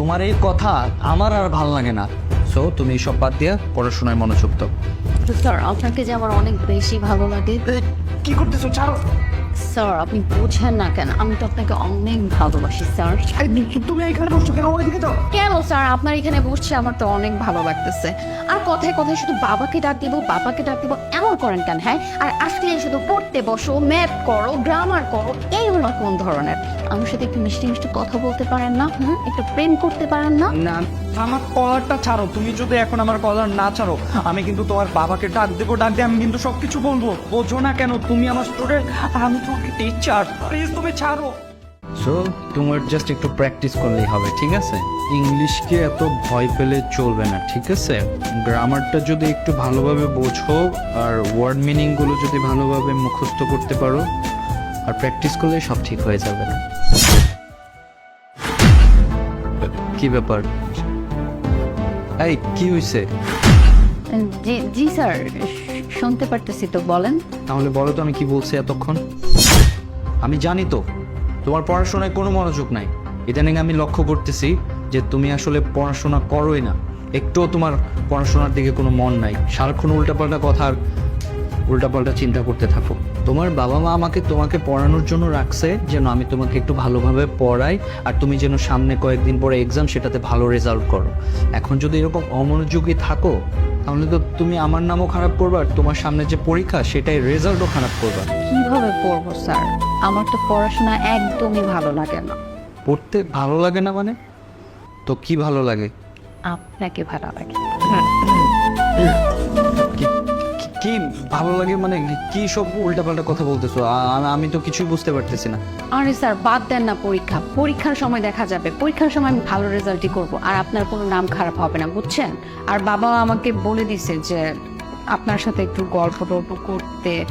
তোমার এই কথা আমার আর ভালো লাগে না। সো তুমি সব বাদ দিয়ে পড়াশোনায় মনোযোগ দাও। আপনাকে যে আমার অনেক বেশি ভালো লাগে কি করতেছো? ছাড়ো। স্যার আপনি বুঝেন না কেন আমি তো আপনাকে অনেক ভালোবাসি স্যার। তুমি এখানে বসছো কেন? ওইদিকে যাও। কেন স্যার? আপনার এখানে বসছে আমার তো অনেক ভালো লাগতেছে। আর কথায় কথায় শুধু বাবাকে ডাক দিব বাবাকে ডাক দিব এমন করেন কেন হ্যাঁ? আর আসলে শুধু পড়তে বসো ম্যাথ করো গ্রামার করো এই হলো কোন ধরনের? আমার সাথে একটু মিষ্টি মিষ্টি কথা বলতে পারেন না হুম? একটু প্রেম করতে পারেন না? না আমার কলারটা ছাড়ো। তুমি যদি এখন আমার কলার না ছাড়ো, আমি কিন্তু তোমার বাবাকে ডাক দেবো, ডাক দিয়ে আমি কিন্তু সবকিছু বলব। বোঝো না কেন, তুমি আমার স্টুডেন্ট আমি তোমাকে টিচার প্লিজ তুমি ছাড়ো। সো তোমার জাস্ট একটু প্র্যাকটিস করলেই হবে, ঠিক আছে? ইংলিশকে এত ভয় পেলে চলবে না, ঠিক আছে? গ্রামারটা যদি একটু ভালোভাবে বোঝো, আর ওয়ার্ড মিনিংগুলো যদি ভালোভাবে মুখস্থ করতে পারো, আর প্র্যাকটিস করলে সব ঠিক হয়ে যাবে না। কি ব্যাপার? এই কি হয়েছে জি জি স্যার শুনতে পারতেছি তো বলেন। তাহলে বলো তো আমি কি বলছি এতক্ষণ? আমি জানি তো তোমার পড়াশোনায় কোনো মনোযোগ নাই। ইদানিং আমি লক্ষ্য করতেছি যে তুমি আসলে পড়াশোনা করোই না। একটুও তোমার পড়াশোনার দিকে কোনো মন নাই। সারাক্ষণ উল্টাপাল্টা কথা আর উল্টাপাল্টা চিন্তা করতে থাকো। তোমার বাবা মা আমাকে তোমাকে পড়ানোর জন্য রাখছে যেন আমি তোমাকে একটু ভালোভাবে পড়াই আর তুমি যেন সামনে কয়েকদিন পরে এক্সাম সেটাতে ভালো রেজাল্ট করো। এখন যদি এরকম অমনোযোগী থাকো তাহলে তো তুমি আমার নামও খারাপ করবে আর তোমার সামনে যে পরীক্ষা সেটাই রেজাল্টও খারাপ করবে। কীভাবে পড়ব স্যার? আমার তো পড়াশোনা একদমই ভালো লাগে না। পড়তে ভালো লাগে না মানে? তো কি ভালো লাগে? আপনাকে ভালো লাগে। কি- ভালো লাগে মানে কি সব উল্টাপাল্টা কথা বলতেছো? আমি তো কিছুই বুঝতে পারতেছি না। আরে স্যার, বাদ দেন না পরীক্ষা। পরীক্ষার সময় দেখা যাবে। পরীক্ষার সময় আমি ভালো রেজাল্টই করব। আর আপনার কোনো নাম খারাপ হবে না, বুঝছেন? আর বাবা আমাকে বলে দিছে যে আপনার সাথে একটু গল্প টল্প করতে,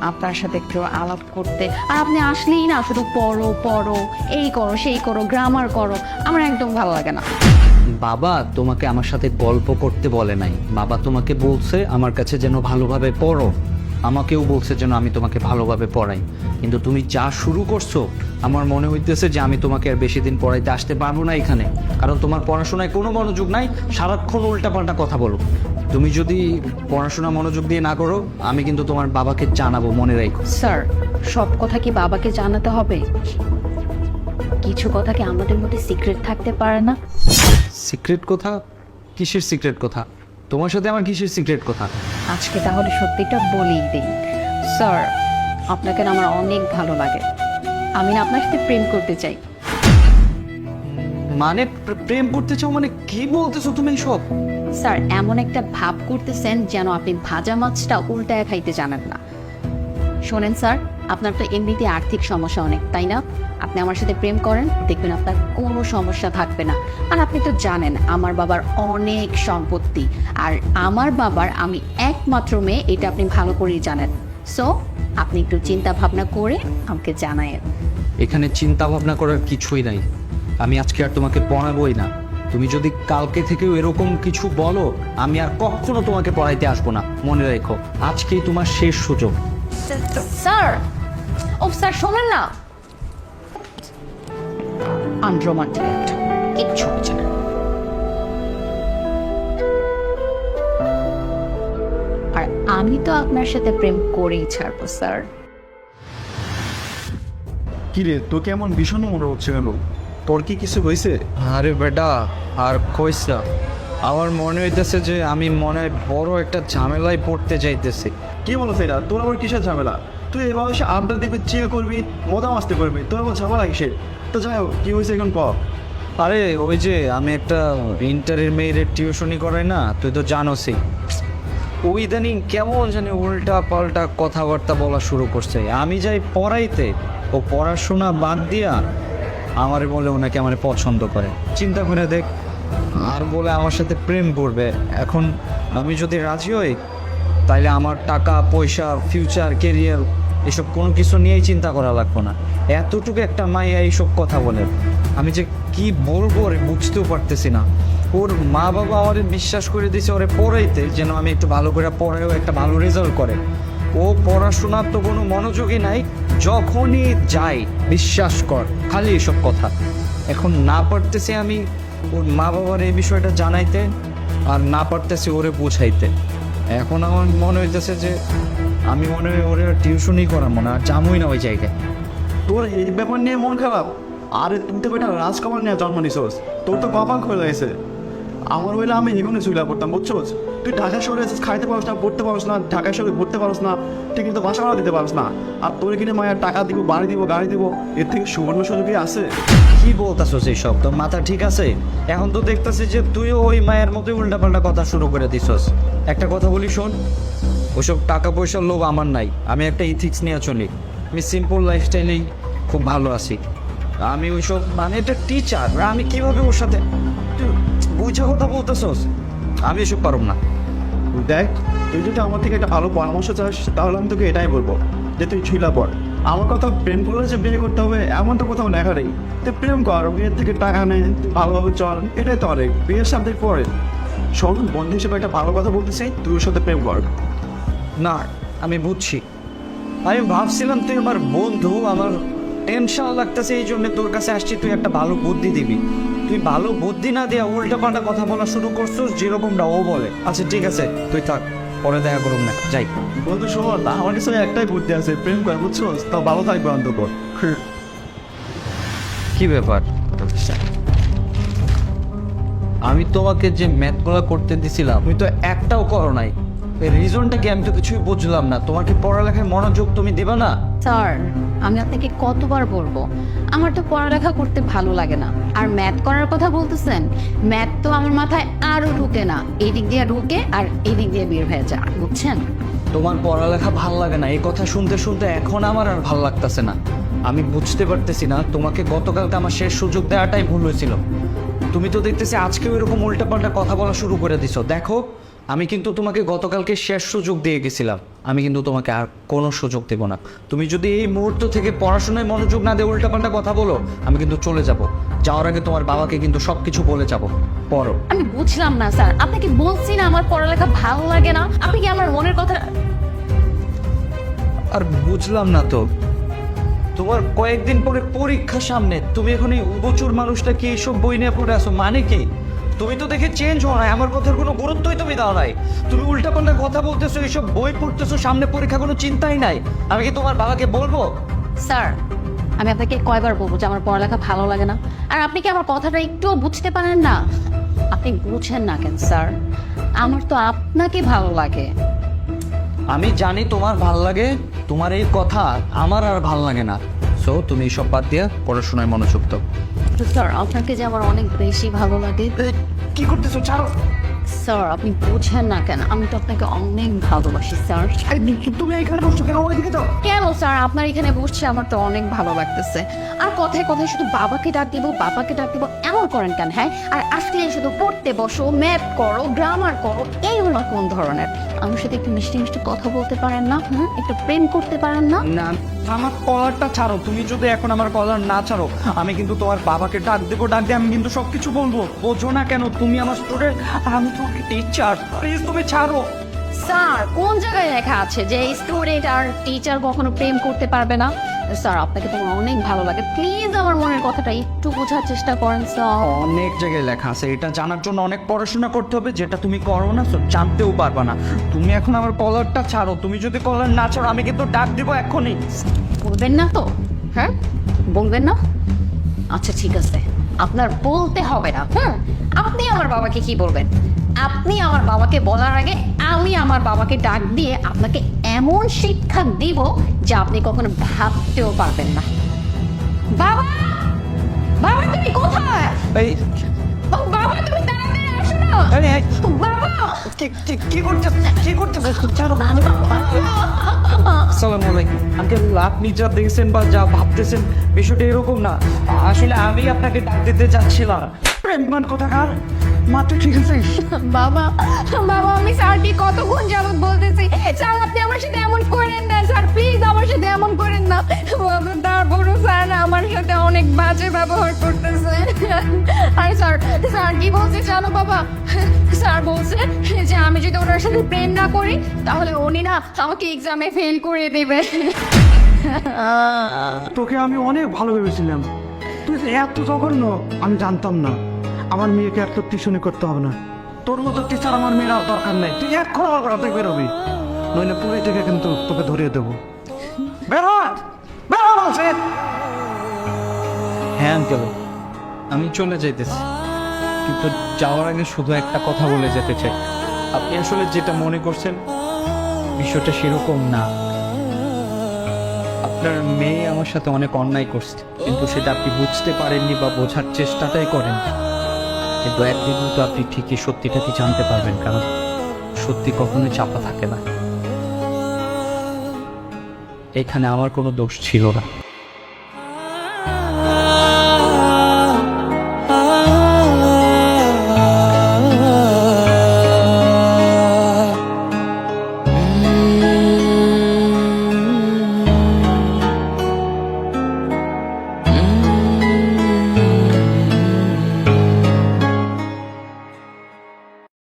আপনার সাথে একটু আলাপ করতে। আর আপনি আসলেই না শুধু পড়ো পড়ো, এই করো, সেই করো গ্রামার করো। আমার একদম ভালো লাগে না। বাবা তোমাকে আমার সাথে গল্প করতে বলে নাই। বাবা তোমাকে বলছে আমার কাছে যেন ভালোভাবে পড়ো। আমাকেও বলছে যেন আমি তোমাকে ভালোভাবে পড়াই। কিন্তু তুমি যা শুরু করছ, আমার মনে হইতেছে যে আমি তোমাকে আর বেশি দিন পড়াইতে আসতে পারব না এখানে। কারণ তোমার পড়াশোনায় কোনো মনোযোগ নাই, সারাক্ষণ উল্টাপাল্টা কথা বলো। তুমি যদি পড়াশোনা মনোযোগ দিয়ে না করো, আমি কিন্তু তোমার বাবাকে জানাব, মনে রাখো। স্যার, সব কথা কি বাবাকে জানাতে হবে? কিছু কথা কি আমাদের মধ্যে সিক্রেট থাকতে পারে না? সিক্রেট কথা? কিসের সিক্রেট কথা? তোমার সাথে আমার কিসের সিক্রেট কথা? আজকে তাহলে সত্যিটা বলেই দিই। স্যার আপনাকে না আমার অনেক ভালো লাগে। আমি না আপনার সাথে প্রেম করতে চাই। মানে প্রে- প্রেম করতে চাও মানে কি বলতেছো তুমি সব স্যার এমন একটা ভাব করতেছেন যেন আপনি ভাজা মাছটা উল্টায় খাইতে জানেন না। শোনেন স্যার আপনার তো এমনিতে আর্থিক সমস্যা অনেক তাই না? আপনি আমার সাথে প্রেম করেন দেখবেন আপনার কোনো সমস্যা থাকবে না। আর আপনি তো জানেন আমার বাবার অনেক সম্পত্তি। আর আমার বাবার আমি একমাত্র মেয়ে এটা আপনি ভালো করেই জানেন। সো আপনি একটু চিন্তা ভাবনা করে আমাকে জানায়েন। এখানে চিন্তা ভাবনা করার কিছুই নাই। আমি আজকে আর তোমাকে পড়াবোই না। তুমি যদি কালকে থেকেও এরকম কিছু বলো আমি আর কখনো তোমাকে পড়াইতে আসব না। মনে রেখো আজকেই তোমার শেষ সুযোগ। স্যার ও স্যার শোনেন না। আনরোমান্টিক একটা কিচ্ছু হচ্ছে না। আর আমি তো আপনার সাথে প্রেম করেই ছাড়বো স্যার। কিরে তোকে এমন ভীষণ মনে হচ্ছে কেন? তোর কি কিছু হয়েছে? আরে বেটা আর কইস না। আমার মনে হইতেছে যে আমি মনে হয় বড় একটা ঝামেলায় পড়তে যাইতেছি। কি বলো সেটা তোর আবার কিসের ঝামেলা? তুই এই বয়সে আড্ডা দিবি চিল করবি, মজা মাস্তি করবি। তোর আবার ঝামেলা কিসের? তো যাই হোক, কি হয়েছে এখন ক? আরে, ওই যে আমি একটা ইন্টারের মেয়েদের টিউশনি করাই না, তুই তো জানোসই। ও ইদানিং কেমন জানি উল্টা পাল্টা কথাবার্তা বলা শুরু করছে। আমি যাই পড়াইতে, ও পড়াশোনা বাদ দিয়া আমার বলে ওনাকে আমার পছন্দ করে। চিন্তা করে দেখ, আর বলে আমার সাথে প্রেম করবে। এখন আমি যদি রাজি হই, তাইলে আমার টাকা, পয়সা ফিউচার কেরিয়ার এসব কোনো কিছু নিয়েই চিন্তা করা লাগবে না। এতটুকু একটা মাইয়া এইসব কথা বলে। আমি যে কি বলব ওরে বুঝতেও পারতেছি না। ওর মা বাবা আমারে বিশ্বাস করে দিয়েছে ওরে পড়াইতে, যেন আমি একটু ভালো করে পড়াইও একটা ভালো রেজাল্ট করে। ও পড়াশোনার তো কোনো মনোযোগই নাই। যখনই যাই, বিশ্বাস কর, খালি এসব কথা। এখন না পারতেছি আমি ওর মা বাবার এই বিষয়টা জানাইতে আর না পারতেছে ওরে বোঝাইতে। এখন আমার মনে হইতেছে যে আমি মনে হয় ওরে টিউশনই করাবো মনে আর জামুই না ওই জায়গায়। তোর এই ব্যাপার নিয়ে মন খারাপ? আরে তুমি তো বেটা রাজকুমার নিয়ে জন্ম নিছোস। তোর তো কপাল খুলে গেছে। আমার হইলে আমি এগুলো চুলা করতাম বুঝছোস? তুই ঢাকা শহরে খাইতে পারস না পড়তে পারস না ঢাকা শহরে ঘুরতে পারস না ঠিক কিন্তু বাসা ভাড়া দিতে পারস না। আর তোর কিনে মায়ের টাকা দিব বাড়ি দিব গাড়ি দিব এর থেকে সুবর্ণ সুযোগই আছে। কি বলতাছস এইসব তোর মাথা ঠিক আছে? এখন তো দেখতেছি যে তুইও ওই মায়ের মতোই উল্টাপাল্টা কথা শুরু করে দিছস। একটা কথা বলি শোন ওসব টাকা পয়সার লোভ আমার নাই। আমি একটা ইথিক্স নিয়ে চলি। আমি সিম্পল লাইফস্টাইলেই খুব ভালো আছি। আমি ওইসব মানে এটা টিচার আমি কীভাবে ওর সাথে বুঝা কথা বলতেছস? আমি এসব পারব না। দেখ, তুই যদি আমার থেকে একটা ভালো পরামর্শ চাস, তাহলে আমি তোকে এটাই বলব যে তুই ছুইলা পড়। আমার কথা প্রেম করলে যে বিয়ে করতে হবে, এমন তো কোথাও লেখা নেই। তুই প্রেম কর, বিয়ের থেকে টাকা নে, তুই ভালোভাবে চল, এটাই তো অনেক। বিয়ের সাথে পরে। শোন, বন্ধু হিসেবে একটা ভালো কথা বলতেছি তুই ওর সাথে প্রেম কর। না আমি বুঝছি। আমি ভাবছিলাম তুই আমার বন্ধু আমার টেনশন লাগতেছে এই জন্য তোর কাছে আসছি তুই একটা ভালো বুদ্ধি দিবি। তুই ভালো বুদ্ধি না দিয়ে উল্টা পাল্টা কথা বলা শুরু করছিস যেরকমটা ও বলে। আচ্ছা ঠিক আছে তুই থাক পরে দেখা করুন না যাই। বন্ধু শোন আমার কাছে একটাই বুদ্ধি আছে প্রেম কর বুঝছ তাও ভালো থাকবে অন্তত। কি ব্যাপার? আমি তোমাকে যে ম্যাথগুলো করতে দিছিলাম তুমি তো একটাও করো নাই। এই রিজনটা কি আমি তো কিছুই বুঝলাম না। তোমাকে পড়ালেখায় মনোযোগ তুমি দেবে না? স্যার আমি আপনাকে কতবার বলব আমার তো পড়ালেখা করতে ভালো লাগে না। আর ম্যাথ করার কথা বলতেছেন ম্যাথ তো আমার মাথায় আরও ঢুকে না। এই দিক দিয়ে ঢুকে আর এই দিক দিয়ে বের হয়ে যায় বুঝছেন? তোমার পড়ালেখা ভালো লাগে না এই কথা শুনতে শুনতে এখন আমার আর ভালো লাগতেছে না। আমি বুঝতে পারতেছি না তোমাকে গতকালকে আমার শেষ সুযোগ দেওয়াটাই ভুল হয়েছিল। তুমি তো দেখতেছি আজকেও এরকম উল্টাপাল্টা কথা বলা শুরু করে দিছো। দেখো আমি কিন্তু তোমাকে গতকালকে শেষ সুযোগ দিয়ে গেছিলাম। আমি কিন্তু তোমাকে আর কোনো সুযোগ দেব না। তুমি যদি এই মুহূর্ত থেকে পড়াশোনায় মনোযোগ না দিয়ে উল্টাপাল্টা কথা বলো আমি কিন্তু চলে যাব। যাওয়ার আগে তোমার বাবাকে কিন্তু সব কিছু বলে যাব। পড়ো। আমি বুঝলাম না স্যার। আপনাকে বলছি না আমার পড়ালেখা ভালো লাগে না। আপনি কি আমার মনের কথা আর বুঝলাম না তো। তোমার কয়েকদিন পরে পরীক্ষা সামনে। তুমি এখন এই উবচুর মানুষটা কি এইসব বই নিয়ে পড়ে আসো মানে কি? তুমি তো দেখে চেঞ্জ হও নাই আমার কথার কোনো গুরুত্বই তুমি দাও নাই। তুমি উল্টাপাল্টা কথা বলতেছো এইসব বই পড়তেছো সামনে পরীক্ষা কোনো চিন্তাই নাই। আমি কি তোমার বাবাকে বলব? স্যার আমি আপনাকে কয়বার বলব যে আমার পড়ালেখা ভালো লাগে না। আর আপনি কি আমার কথাটা একটুও বুঝতে পারেন না? আপনি বুঝেন না কেন স্যার? আমার তো আপনাকে ভালো লাগে। আমি জানি তোমার ভালো লাগে তোমার এই কথা আমার আর ভালো লাগে না। সো তুমি এইসব বাদ দিয়ে পড়াশোনায় মনোযোগ দাও স্যার আপনাকে যে আমার অনেক বেশি ভালো লাগে কি করতেছো? ছাড়ো। স্যার আপনি বুঝেন না কেন আমি তো আপনাকে অনেক ভালোবাসি স্যার তুমি এখানে বসছো কেন? ওইদিকে যাও কেন স্যার আপনার এখানে বসছে আমার তো অনেক ভালো লাগতেছে। আর কথায় কথায় শুধু বাবাকে ডাক দিব বাবাকে ডাক দিব এমন করেন কেন হ্যাঁ? আর আসলে শুধু পড়তে বসো ম্যাথ করো গ্রামার করো এইগুলো কোন ধরনের? আমার সাথে একটু মিষ্টি মিষ্টি কথা বলতে পারেন না হুম? একটু প্রেম করতে পারেন না? না আমার কলারটা ছাড়ো। তুমি যদি এখন আমার কলার না ছাড়ো আমি কিন্তু তোমার বাবাকে ডাক দেবো ডাক দিয়ে আমি কিন্তু সবকিছু বলব। বোঝো না কেন তুমি আমার স্টুডেন্ট আমি তোমাকে টিচার প্লিজ তুমি ছাড়ো। স্যার কোন জায়গায় লেখা আছে যে স্টুডেন্ট আর টিচার কখনো প্রেম করতে পারবে না? স্যার আপনাকে তো অনেক ভালো লাগে। প্লিজ আমার মনের কথাটা একটু বোঝার চেষ্টা করেন স্যার। অনেক জায়গায় লেখা আছে। এটা জানার জন্য অনেক পড়াশোনা করতে হবে যেটা তুমি করো না তো জানতেও পারবা না। তুমি এখন আমার কলারটা ছাড়ো। তুমি যদি কলার না ছাড়ো আমি কিন্তু ডাক দেবো এখনই বলবেন না তো? হ্যাঁ? বলবেন না? আচ্ছা ঠিক আছে। আপনার বলতে হবে না হুম আপনি আমার বাবাকে কি বলবেন? আপনি আমার বাবাকে বলার আগে আমি আমার বাবাকে ডাক দিয়ে আপনাকে এমন শিক্ষা দিব যা আপনি কখনো ভাবতেও পারবেন না। বাবা! বাবা তুমি কোথায়? এই বাবা তুমি তাড়াতাড়ি আসো না। এই, এই, বাবা! কি কি- কি করতে কি করতে ছাড়ো আসসালামু আলাইকুম। আঙ্কেল আপনি যা দেখছেন বা যা ভাবতেছেন বিষয়টা এরকম না। আসলে আমি আপনাকে ডাক দিতে যাচ্ছিলাম প্রেমমান কোথাকার? মাত্র ঠিক আছে। বাবা বাবা আমি স্যারকে কতক্ষণ যাবত বলতেছি? স্যার আপনি আমার সাথে এমন করেন না। স্যার প্লিজ আমার সাথে এমন করেন না। তারপরও স্যার আমার সাথে অনেক বাজে ব্যবহার করতেছে। আরে স্যার স্যার কি বলছে জানো বাবা? স্যার বলছে যে আমি যদি ওনার সাথে প্রেম না করি তাহলে উনি না আমাকে এক্সামে ফেল করে দেবে। তোকে আমি অনেক ভালো ভেবেছিলাম। তুই এত জঘন্য আমি জানতাম না। আমার মেয়েকে তোর টিউশনি করতে হবে না। তোর মতো টিচার আমার মেয়ের আর দরকার নেই। তুই এখন আমার ঘর থেকে বেরোবি নইলে পুরো থেকে কিন্তু তোকে ধরিয়ে দেবো। বের! বের হ্যাঁ আঙ্কেল। আমি চলে যাইতেছি। কিন্তু যাওয়ার আগে শুধু একটা কথা বলে যেতে চাই। আপনি আসলে যেটা মনে করছেন, বিষয়টা সেরকম না। আপনার মেয়ে আমার সাথে অনেক অন্যায় করছে, কিন্তু সেটা আপনি বুঝতে পারেননি বা বোঝার চেষ্টাটাই করেন কিন্তু একদিন হয়তো আপনি ঠিকই সত্যিটা কি জানতে পারবেন, কারণ সত্যি কখনোই চাপা থাকে না। এখানে আমার কোনো দোষ ছিল না।